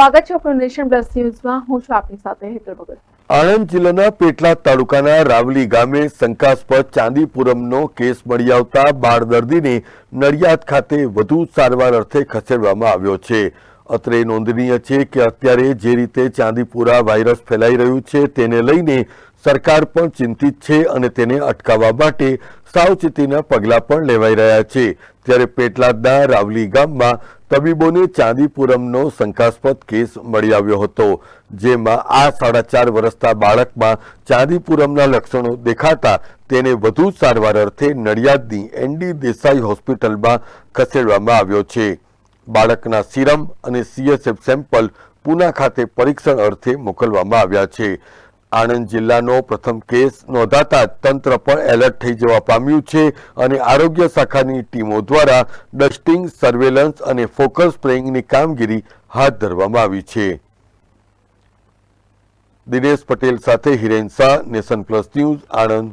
સ્વાગત છે આપણું નેશન ન્યૂઝમાં. હું છું આપની સાથે હેતલ ભગત. આણંદ જિલ્લાના પેટલા તાલુકાના રાવલી ગામે શંકાસ્પદ ચાંદીપુરમનો કેસ મળી આવતા બાર દર્દીને નડિયાદ ખાતે વધુ સારવાર અર્થે ખસેડવામાં આવ્યો છે. અત્રે નોંધનીય છે કે અત્યારે જે રીતે ચાંદીપુરા વાયરસ ફેલાઈ રહ્યું છે, તેને લઈને સરકાર પણ ચિંતિત છે અને તેને અટકાવવા માટે સાવચેતીના પગલાં પણ લેવાઈ રહ્યા છે. ત્યારે પેટલાદના રાવલી ગામમાં તબીબોને ચાંદીપુરમનો શંકાસ્પદ કેસ મળી આવ્યો હતો, જેમાં આ સાડા ચાર વર્ષના બાળકમાં ચાંદીપુરમના લક્ષણો દેખાતા તેને વધુ સારવાર અર્થે નડિયાદની એનડી દેસાઈ હોસ્પિટલમાં ખસેડવામાં આવ્યો છે. બાળકના સિરમ અને સીએસએફ સેમ્પલ પુના ખાતે પરીક્ષણ અર્થે મોકલવામાં આવ્યા છે. આણંદ જિલ્લાનો પ્રથમ કેસ નોંધાતા તંત્ર પણ એલર્ટ થઈ જવા પામ્યું છે અને આરોગ્ય શાખાની ટીમો દ્વારા ડસ્ટિંગ, સર્વેલન્સ અને ફોકસ સ્પ્રેઇંગની કામગીરી હાથ ધરવામાં આવી છે. દિનેશ પટેલ સાથે Hiren Shah, Nation Plus News, Anand.